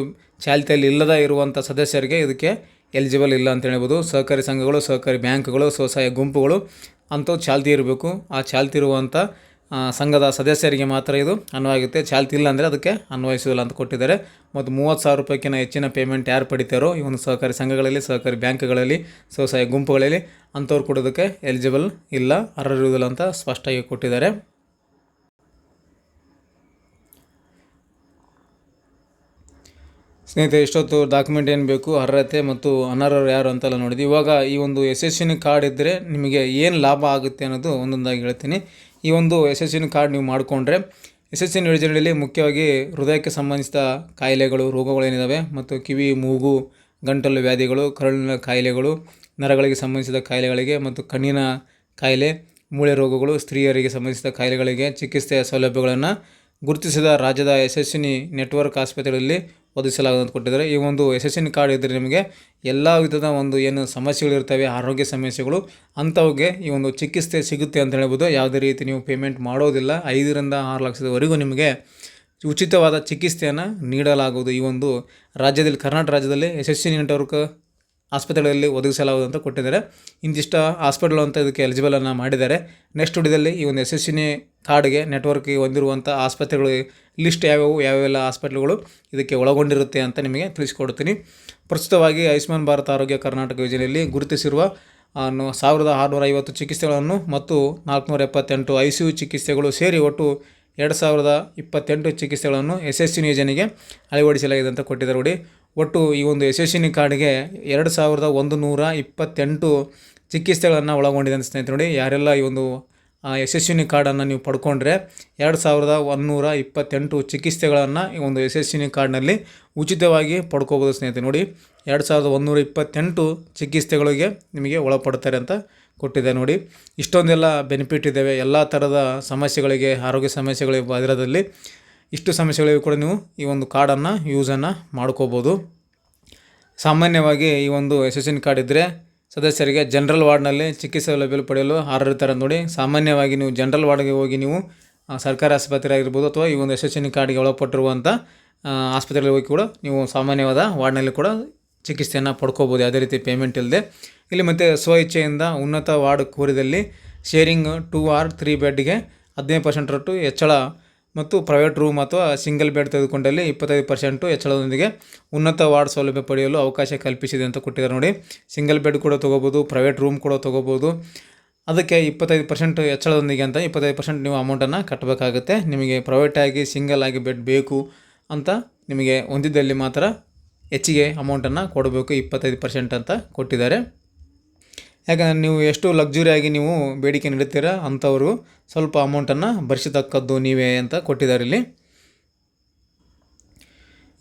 ಚಾಲ್ತಿಯಲ್ಲಿ ಇಲ್ಲದ ಇರುವಂಥ ಸದಸ್ಯರಿಗೆ ಇದಕ್ಕೆ ಎಲಿಜಿಬಲ್ ಇಲ್ಲ ಅಂತ ಹೇಳ್ಬೋದು. ಸಹಕಾರಿ ಸಂಘಗಳು ಸಹಕಾರಿ ಬ್ಯಾಂಕ್ಗಳು, ಸ್ವಸಹಾಯ ಗುಂಪುಗಳು ಅಂಥವು ಚಾಲ್ತಿ ಇರಬೇಕು. ಆ ಚಾಲ್ತಿ ಇರುವಂಥ ಸಂಘದ ಸದಸ್ಯರಿಗೆ ಮಾತ್ರ ಇದು ಅನ್ವಯಿಸುತ್ತೆ ಚಾಲ್ತಿ ಇಲ್ಲ ಅಂದರೆ ಅದಕ್ಕೆ ಅನ್ವಯಿಸುವುದಿಲ್ಲ ಅಂತ ಕೊಟ್ಟಿದ್ದಾರೆ. ಮತ್ತು ಮೂವತ್ತು ಸಾವಿರ ರೂಪಾಯಿಗಿಂತ ಹೆಚ್ಚಿನ ಪೇಮೆಂಟ್ ಯಾರು ಪಡಿತಾರೋ ಈ ಒಂದು ಸಹಕಾರಿ ಸಂಘಗಳಲ್ಲಿ ಸಹಕಾರಿ ಬ್ಯಾಂಕ್ಗಳಲ್ಲಿ, ಸ್ವಸಹಾಯ ಗುಂಪುಗಳಲ್ಲಿ ಅಂಥವ್ರು ಕೊಡೋದಕ್ಕೆ ಎಲಿಜಿಬಲ್ ಇಲ್ಲ, ಅರ್ಹರಿರುವುದಿಲ್ಲ ಅಂತ ಸ್ಪಷ್ಟವಾಗಿ ಕೊಟ್ಟಿದ್ದಾರೆ. ಸ್ನೇಹಿತರೆ ಎಷ್ಟೊತ್ತು ಡಾಕ್ಯುಮೆಂಟ್ ಏನು ಬೇಕು, ಅರ್ಹತೆ ಮತ್ತು ಅನರ್ಹರು ಯಾರು ಅಂತೆಲ್ಲ ನೋಡಿದ್ವಿ. ಇವಾಗ ಈ ಒಂದು ಯಶಸ್ವಿನಿ ಕಾರ್ಡ್ ಇದ್ದರೆ ನಿಮಗೆ ಏನು ಲಾಭ ಆಗುತ್ತೆ ಅನ್ನೋದು ಒಂದೊಂದಾಗಿ ಹೇಳ್ತೀನಿ. ಈ ಒಂದು ಯಶಸ್ವಿನಿ ಕಾರ್ಡ್ ನೀವು ಮಾಡಿಕೊಂಡ್ರೆ ಯಶಸ್ವಿನಿ ಯೋಜನೆಯಲ್ಲಿ ಮುಖ್ಯವಾಗಿ ಹೃದಯಕ್ಕೆ ಸಂಬಂಧಿಸಿದ ಕಾಯಿಲೆಗಳು ರೋಗಗಳೇನಿದ್ದಾವೆ ಮತ್ತು ಕಿವಿ, ಮೂಗು, ಗಂಟಲು ವ್ಯಾಧಿಗಳು, ಕರುಳಿನ ಕಾಯಿಲೆಗಳು, ನರಗಳಿಗೆ ಸಂಬಂಧಿಸಿದ ಕಾಯಿಲೆಗಳಿಗೆ ಮತ್ತು ಕಣ್ಣಿನ ಕಾಯಿಲೆ, ಮೂಳೆ ರೋಗಗಳು, ಸ್ತ್ರೀಯರಿಗೆ ಸಂಬಂಧಿಸಿದ ಕಾಯಿಲೆಗಳಿಗೆ ಚಿಕಿತ್ಸೆಯ ಸೌಲಭ್ಯಗಳನ್ನು ಗುರುತಿಸಿದ ರಾಜ್ಯದ ಯಶಸ್ವಿನಿ ನೆಟ್ವರ್ಕ್ ಆಸ್ಪತ್ರೆಗಳಲ್ಲಿ ಒದಗಿಸಲಾಗುವುದು ಅಂತ ಕೊಟ್ಟಿದ್ದಾರೆ. ಈ ಒಂದು ಯಶಸ್ಸಿನ ಕಾರ್ಡ್ ಇದ್ದರೆ ನಿಮಗೆ ಎಲ್ಲ ವಿಧದ ಒಂದು ಏನು ಸಮಸ್ಯೆಗಳಿರ್ತವೆ ಆರೋಗ್ಯ ಸಮಸ್ಯೆಗಳು ಅಂಥವ್ಗೆ ಈ ಒಂದು ಚಿಕಿತ್ಸೆ ಸಿಗುತ್ತೆ ಅಂತ ಹೇಳ್ಬೋದು. ಯಾವುದೇ ರೀತಿ ನೀವು ಪೇಮೆಂಟ್ ಮಾಡೋದಿಲ್ಲ, ಐದರಿಂದ ಆರು ಲಕ್ಷದವರೆಗೂ ನಿಮಗೆ ಉಚಿತವಾದ ಚಿಕಿತ್ಸೆಯನ್ನು ನೀಡಲಾಗುವುದು. ಈ ಒಂದು ರಾಜ್ಯದಲ್ಲಿ, ಕರ್ನಾಟಕ ರಾಜ್ಯದಲ್ಲಿ ಯಶಸ್ವಿ ನೆಟ್ವರ್ಕ್ ಆಸ್ಪತ್ರೆಗಳಲ್ಲಿ ಒದಗಿಸಲಾಗುವುದು ಅಂತ ಕೊಟ್ಟಿದ್ದಾರೆ. ಇಂದಿಷ್ಟು ಹಾಸ್ಪಿಟಲ್ ಅಂತ ಇದಕ್ಕೆ ಎಲಿಜಿಬಲನ್ನು ಮಾಡಿದ್ದಾರೆ. ನೆಕ್ಸ್ಟ್ ಹುಡಿದಲ್ಲಿ ಈ ಒಂದು ಯಶಸ್ವಿನಿ ಕಾರ್ಡ್ಗೆ ನೆಟ್ವರ್ಕ್ಗೆ ಹೊಂದಿರುವಂಥ ಆಸ್ಪತ್ರೆಗಳು ಲಿಸ್ಟ್ ಯಾವ್ಯಾವು, ಯಾವ್ಯಾವೆಲ್ಲ ಆಸ್ಪತ್ರೆಗಳು ಇದಕ್ಕೆ ಒಳಗೊಂಡಿರುತ್ತೆ ಅಂತ ನಿಮಗೆ ತಿಳಿಸ್ಕೊಡ್ತೀನಿ. ಪ್ರಸ್ತುತವಾಗಿ ಆಯುಷ್ಮಾನ್ ಭಾರತ ಆರೋಗ್ಯ ಕರ್ನಾಟಕ ಯೋಜನೆಯಲ್ಲಿ ಗುರುತಿಸಿರುವ ಸಾವಿರದ ಆರುನೂರ ಐವತ್ತು ಚಿಕಿತ್ಸೆಗಳನ್ನು ಮತ್ತು ನಾಲ್ಕುನೂರ ಎಪ್ಪತ್ತೆಂಟು ಐ ಸಿ ಯು ಚಿಕಿತ್ಸೆಗಳು ಸೇರಿ ಒಟ್ಟು ಎರಡು ಸಾವಿರದ ಇಪ್ಪತ್ತೆಂಟು ಚಿಕಿತ್ಸೆಗಳನ್ನು ಯಶಸ್ವಿನಿ ಯೋಜನೆಗೆ ಅಳವಡಿಸಲಾಗಿದೆ ಅಂತ ಕೊಟ್ಟಿದ್ದಾರೆ. ನೋಡಿ ಒಟ್ಟು ಈ ಒಂದು ಯಶಸ್ವಿನಿ ಕಾರ್ಡ್ಗೆ ಎರಡು ಸಾವಿರದ ಒಂದು ನೂರ ಇಪ್ಪತ್ತೆಂಟು ಚಿಕಿತ್ಸೆಗಳನ್ನು ಒಳಗೊಂಡಿದೆ ಅಂತ ಸ್ನೇಹಿತರೆ ನೋಡಿ, ಯಾರೆಲ್ಲ ಈ ಒಂದು ಯಶಸ್ವಿನಿ ಕಾರ್ಡನ್ನು ನೀವು ಪಡ್ಕೊಂಡ್ರೆ ಎರಡು ಸಾವಿರದ ಒಂದುನೂರ ಇಪ್ಪತ್ತೆಂಟು ಚಿಕಿತ್ಸೆಗಳನ್ನು ಈ ಒಂದು ಯಶಸ್ವಿನಿ ಕಾರ್ಡ್ನಲ್ಲಿ ಉಚಿತವಾಗಿ ಪಡ್ಕೋಬೋದು ಸ್ನೇಹಿತರೆ ನೋಡಿ, ಎರಡು ಸಾವಿರದ ಒಂದುನೂರ ಇಪ್ಪತ್ತೆಂಟು ಚಿಕಿತ್ಸೆಗಳಿಗೆ ನಿಮಗೆ ಒಳಪಡ್ತಾರೆ ಅಂತ ಕೊಟ್ಟಿದೆ ನೋಡಿ. ಇಷ್ಟೊಂದೆಲ್ಲ ಬೆನಿಫಿಟ್ ಇದ್ದಾವೆ, ಎಲ್ಲ ಥರದ ಸಮಸ್ಯೆಗಳಿಗೆ, ಆರೋಗ್ಯ ಸಮಸ್ಯೆಗಳಿಗೆ ಅದರದಲ್ಲಿ ಇಷ್ಟು ಸಮಸ್ಯೆಗಳಿಗೂ ಕೂಡ ನೀವು ಈ ಒಂದು ಕಾರ್ಡನ್ನು ಯೂಸನ್ನು ಮಾಡ್ಕೋಬೋದು. ಸಾಮಾನ್ಯವಾಗಿ ಈ ಒಂದು ಯಶಸ್ವಿನಿ ಕಾರ್ಡ್ ಇದ್ದರೆ ಸದಸ್ಯರಿಗೆ ಜನರಲ್ ವಾರ್ಡ್ನಲ್ಲಿ ಚಿಕಿತ್ಸೆ ಸೌಲಭ್ಯ ಪಡೆಯಲು ಅರ್ಹರಿರ್ತಾರೆ ನೋಡಿ. ಸಾಮಾನ್ಯವಾಗಿ ನೀವು ಜನರಲ್ ವಾರ್ಡ್ಗೆ ಹೋಗಿ ನೀವು ಸರ್ಕಾರಿ ಆಸ್ಪತ್ರೆ ಆಗಿರ್ಬೋದು ಅಥವಾ ಈ ಒಂದು ಯಶಸ್ವಿನಿ ಕಾರ್ಡ್ಗೆ ಒಳಪಟ್ಟಿರುವಂಥ ಆಸ್ಪತ್ರೆಗಳಿಗೆ ಹೋಗಿ ಕೂಡ ನೀವು ಸಾಮಾನ್ಯವಾದ ವಾರ್ಡ್ನಲ್ಲಿ ಕೂಡ ಚಿಕಿತ್ಸೆಯನ್ನು ಪಡ್ಕೋಬೋದು. ಯಾವುದೇ ರೀತಿ ಪೇಮೆಂಟ್ ಇಲ್ಲದೆ ಇಲ್ಲಿ ಮತ್ತು ಸ್ವ ಇಚ್ಛೆಯಿಂದ ಉನ್ನತ ವಾರ್ಡ್ ಕೋರಿದಲ್ಲಿ ಶೇರಿಂಗ್ ಟೂ ಆರ್ ತ್ರೀ ಬೆಡ್ಗೆ ಹದಿನೈದು ಪರ್ಸೆಂಟ್ ರಟ್ಟು ಹೆಚ್ಚಳ ಮತ್ತು ಪ್ರೈವೇಟ್ ರೂಮ್ ಅಥವಾ ಸಿಂಗಲ್ ಬೆಡ್ ತೆಗೆದುಕೊಂಡಲ್ಲಿ ಇಪ್ಪತ್ತೈದು ಪರ್ಸೆಂಟು ಹೆಚ್ಚಳದೊಂದಿಗೆ ಉನ್ನತ ವಾರ್ಡ್ ಸೌಲಭ್ಯ ಪಡೆಯಲು ಅವಕಾಶ ಕಲ್ಪಿಸಿದೆ ಅಂತ ಕೊಟ್ಟಿದ್ದಾರೆ ನೋಡಿ. ಸಿಂಗಲ್ ಬೆಡ್ ಕೂಡ ತೊಗೋಬೋದು ಪ್ರೈವೇಟ್ ರೂಮ್ ಕೂಡ ತೊಗೋಬೋದು. ಅದಕ್ಕೆ ಇಪ್ಪತ್ತೈದು ಪರ್ಸೆಂಟ್ ಹೆಚ್ಚಳದೊಂದಿಗೆ ಅಂತ ಇಪ್ಪತ್ತೈದು ಪರ್ಸೆಂಟ್ ನೀವು ಅಮೌಂಟನ್ನು ಕಟ್ಟಬೇಕಾಗುತ್ತೆ ನಿಮಗೆ ಪ್ರೈವೇಟಾಗಿ ಸಿಂಗಲ್ ಆಗಿ ಬೆಡ್ ಬೇಕು ಅಂತ ನಿಮಗೆ ಹೊಂದಿದ್ದಲ್ಲಿ ಮಾತ್ರ ಹೆಚ್ಚಿಗೆ ಅಮೌಂಟನ್ನು ಕೊಡಬೇಕು, ಇಪ್ಪತ್ತೈದು ಪರ್ಸೆಂಟ್ ಅಂತ ಕೊಟ್ಟಿದ್ದಾರೆ. ಯಾಕಂದರೆ ನೀವು ಎಷ್ಟು ಲಕ್ಸುರಿಯಾಗಿ ನೀವು ಬೇಡಿಕೆ ನೀಡುತ್ತೀರಾ ಅಂಥವರು ಸ್ವಲ್ಪ ಅಮೌಂಟನ್ನು ಭರಿಸತಕ್ಕದ್ದು ನೀವೇ ಅಂತ ಕೊಟ್ಟಿದ್ದಾರೆ ಇಲ್ಲಿ.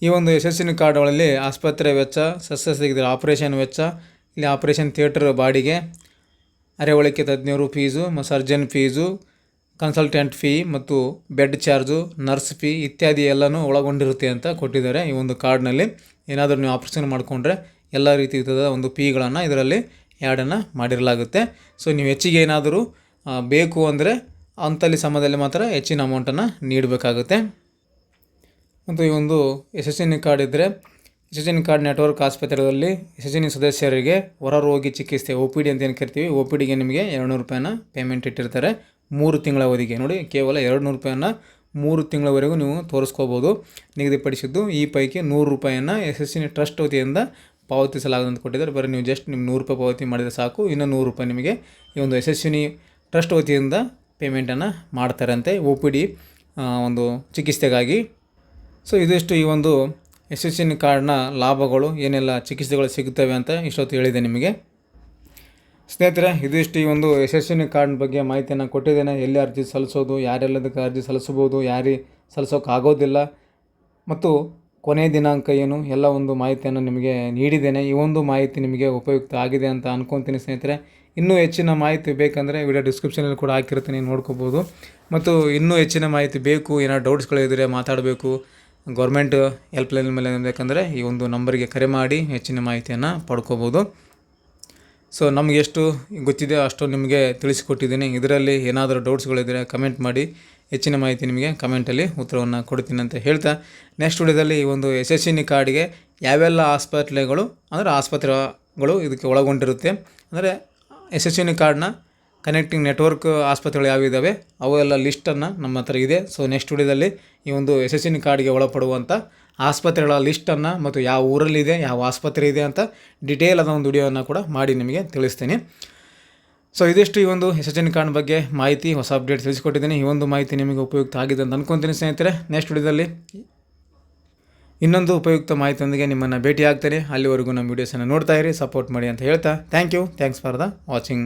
ಈ ಒಂದು ಯಶಸ್ವಿನಿ ಕಾರ್ಡ್ಗಳಲ್ಲಿ ಆಸ್ಪತ್ರೆ ವೆಚ್ಚ, ಶಸ್ತ್ರಚಿಕಿತ್ಸೆ ಆಪರೇಷನ್ ವೆಚ್ಚ, ಇಲ್ಲಿ ಆಪರೇಷನ್ ಥಿಯೇಟರ್ ಬಾಡಿಗೆ, ಅರೆವಳಿಕೆ ತಜ್ಞರು fees surgeon fees consultant fee ಮತ್ತು ಬೆಡ್ ಚಾರ್ಜು ನರ್ಸ್ ಫೀ ಇತ್ಯಾದಿ ಎಲ್ಲನೂ ಒಳಗೊಂಡಿರುತ್ತೆ ಅಂತ ಕೊಟ್ಟಿದ್ದಾರೆ ಈ ಒಂದು ಕಾರ್ಡ್ನಲ್ಲಿ ಏನಾದರೂ ನೀವು ಆಪರೇಷನ್ ಮಾಡಿಕೊಂಡ್ರೆ ಎಲ್ಲ ರೀತಿ ವಿಧದ ಒಂದು ಫೀಗಳನ್ನು ಇದರಲ್ಲಿ ಆ್ಯಡನ್ನು ಮಾಡಿರಲಾಗುತ್ತೆ. ಸೊ ನೀವು ಹೆಚ್ಚಿಗೆ ಏನಾದರೂ ಬೇಕು ಅಂದರೆ ಅಂಥಲ್ಲಿ ಸಮಯದಲ್ಲಿ ಮಾತ್ರ ಹೆಚ್ಚಿನ ಅಮೌಂಟನ್ನು ನೀಡಬೇಕಾಗುತ್ತೆ. ಮತ್ತು ಈ ಒಂದು ಎನ್ ಕಾರ್ಡ್ ಇದ್ದರೆ ಎನ್ ಕಾರ್ಡ್ ನೆಟ್ವರ್ಕ್ ಆಸ್ಪತ್ರೆಯಲ್ಲಿ ಎನ್ ಸದಸ್ಯರಿಗೆ ಹೊರ ರೋಗಿ ಚಿಕಿತ್ಸೆ ಒ ಪಿ ಡಿ ಅಂತ ಏನು ಕರಿತೀವಿ? ಒ ಪಿ ಡಿಗೆ ನಿಮಗೆ ಎರಡು ನೂರು ರೂಪಾಯಿನ ಪೇಮೆಂಟ್ ಇಟ್ಟಿರ್ತಾರೆ. ಮೂರು ತಿಂಗಳ ಅವಧಿಗೆ. ನೋಡಿ, ಕೇವಲ ಎರಡು ನೂರು ರೂಪಾಯಿನ ಮೂರು ತಿಂಗಳವರೆಗೂ ನೀವು ತೋರಿಸ್ಕೋಬೋದು. ನಿಗದಿಪಡಿಸಿದ್ದು ಈ ಪೈಕಿ ನೂರು ರೂಪಾಯಿಯನ್ನು ಎನ್ ಟ್ರಸ್ಟ್ ವತಿಯಿಂದ ಪಾವತಿಸಲಾಗದಂತ ಕೊಟ್ಟಿದ್ದಾರೆ. ಬರೀ ನೀವು ಜಸ್ಟ್ ನಿಮ್ಮ ನೂರು ರೂಪಾಯಿ ಪಾವತಿ ಮಾಡಿದರೆ ಸಾಕು. ಇನ್ನೂ ನೂರು ರೂಪಾಯಿ ನಿಮಗೆ ಈ ಒಂದು ಯಶಸ್ವಿನಿ ಟ್ರಸ್ಟ್ ವತಿಯಿಂದ ಪೇಮೆಂಟನ್ನು ಮಾಡ್ತಾರಂತೆ ಒ ಪಿ ಡಿ ಒಂದು ಚಿಕಿತ್ಸೆಗಾಗಿ. ಸೊ ಇದಿಷ್ಟು ಈ ಒಂದು ಯಶಸ್ವಿನಿ ಕಾರ್ಡ್ನ ಲಾಭಗಳು, ಏನೆಲ್ಲ ಚಿಕಿತ್ಸೆಗಳು ಸಿಗುತ್ತವೆ ಅಂತ ಇಷ್ಟೊತ್ತು ಹೇಳಿದೆ ನಿಮಗೆ. ಸ್ನೇಹಿತರೆ, ಇದಿಷ್ಟು ಈ ಒಂದು ಯಶಸ್ವಿನಿ ಕಾರ್ಡ್ ಬಗ್ಗೆ ಮಾಹಿತಿಯನ್ನು ಕೊಟ್ಟಿದ್ದೇನೆ. ಎಲ್ಲಿ ಅರ್ಜಿ ಸಲ್ಲಿಸೋದು, ಯಾರೆಲ್ಲದಕ್ಕೆ ಅರ್ಜಿ ಸಲ್ಲಿಸಬಹುದು, ಯಾರಿಗೆ ಸಲ್ಲಿಸೋಕ್ಕಾಗೋದಿಲ್ಲ. ಮತ್ತು ಕೊನೆಯ ದಿನಾಂಕ ಏನು? ಎಲ್ಲ ಒಂದು ಮಾಹಿತಿಯನ್ನು ನಿಮಗೆ ನೀಡಿದ್ದೇನೆ. ಈ ಒಂದು ಮಾಹಿತಿ ನಿಮಗೆ ಉಪಯುಕ್ತ ಆಗಿದೆ ಅಂತ ಅನ್ಕೊಂತೀನಿ ಸ್ನೇಹಿತರೆ. ಇನ್ನೂ ಹೆಚ್ಚಿನ ಮಾಹಿತಿ ಬೇಕಂದರೆ ವಿಡಿಯೋ ಡಿಸ್ಕ್ರಿಪ್ಷನಲ್ಲಿ ಕೂಡ ಹಾಕಿರ್ತೀನಿ, ನೋಡ್ಕೋಬೋದು. ಮತ್ತು ಇನ್ನೂ ಹೆಚ್ಚಿನ ಮಾಹಿತಿ ಬೇಕು, ಏನಾದ್ರು ಡೌಟ್ಸ್ಗಳಿದ್ದರೆ ಮಾತಾಡಬೇಕು ಗೌರ್ಮೆಂಟ್ ಹೆಲ್ಪ್ಲೈನ್ ಮೇಲೆ ಬೇಕಂದರೆ ಈ ಒಂದು ನಂಬರಿಗೆ ಕರೆ ಮಾಡಿ ಹೆಚ್ಚಿನ ಮಾಹಿತಿಯನ್ನು ಪಡ್ಕೋಬೋದು. ಸೊ ನಮಗೆಷ್ಟು ಗೊತ್ತಿದೆ ಅಷ್ಟು ನಿಮಗೆ ತಿಳಿಸಿಕೊಟ್ಟಿದ್ದೀನಿ. ಇದರಲ್ಲಿ ಏನಾದರೂ ಡೌಟ್ಸ್ಗಳಿದ್ದರೆ ಕಮೆಂಟ್ ಮಾಡಿ. ಹೆಚ್ಚಿನ ಮಾಹಿತಿ ನಿಮಗೆ ಕಮೆಂಟಲ್ಲಿ ಉತ್ತರವನ್ನು ಕೊಡ್ತೀನಿ ಅಂತ ಹೇಳ್ತಾ. ನೆಕ್ಸ್ಟ್ ವಿಡಿಯೋದಲ್ಲಿ ಈ ಒಂದು ಎನ್ ಕಾರ್ಡ್ಗೆ ಯಾವೆಲ್ಲ ಆಸ್ಪತ್ರೆಗಳು, ಅಂದರೆ ಆಸ್ಪತ್ರೆಗಳು ಇದಕ್ಕೆ ಒಳಗೊಂಡಿರುತ್ತೆ. ಅಂದರೆ ಎನ್ ಕಾರ್ಡ್ನ ಕನೆಕ್ಟಿಂಗ್ ನೆಟ್ವರ್ಕ್ ಆಸ್ಪತ್ರೆಗಳು ಯಾವಿದ್ದಾವೆ ಅವೆಲ್ಲ ಲಿಸ್ಟನ್ನು ನಮ್ಮ ಹತ್ರ ಇದೆ. ಸೊ ನೆಕ್ಸ್ಟ್ ವಿಡಿಯೋದಲ್ಲಿ ಈ ಒಂದು ಎನ್ ಕಾರ್ಡ್ಗೆ ಒಳಪಡುವಂಥ ಆಸ್ಪತ್ರೆಗಳ ಲಿಸ್ಟನ್ನು ಮತ್ತು ಯಾವ ಊರಲ್ಲಿದೆ ಯಾವ ಆಸ್ಪತ್ರೆ ಇದೆ ಅಂತ ಡಿಟೇಲ್ ಆದ ಒಂದು ವಿಡಿಯೋವನ್ನು ಕೂಡ ಮಾಡಿ ನಿಮಗೆ ತಿಳಿಸ್ತೀನಿ. ಸೊ ಇದಿಷ್ಟು ಈ ಒಂದು ಎನ್ ಕಾರ್ಡ್ ಬಗ್ಗೆ ಮಾಹಿತಿ, ಹೊಸ ಅಪ್ಡೇಟ್ ತಿಳಿಸಿಕೊಟ್ಟಿದ್ದೀನಿ. ಈ ಒಂದು ಮಾಹಿತಿ ನಿಮಗೆ ಉಪಯುಕ್ತ ಆಗಿದೆ ಅಂತ ಅನ್ಕೊಂತೀನಿ ಸ್ನೇಹಿತರೆ. ನೆಕ್ಸ್ಟ್ ವಿಡಿಯೋದಲ್ಲಿ ಇನ್ನೊಂದು ಉಪಯುಕ್ತ ಮಾಹಿತಿಯೊಂದಿಗೆ ನಿಮ್ಮನ್ನು ಭೇಟಿ ಆಗ್ತೇನೆ ಅಲ್ಲಿವರೆಗೂ ನಮ್ಮ ವೀಡಿಯೋಸನ್ನು ನೋಡ್ತಾ ಇರಿ ಸಪೋರ್ಟ್ ಮಾಡಿ ಅಂತ ಹೇಳ್ತಾ thank you thanks for the watching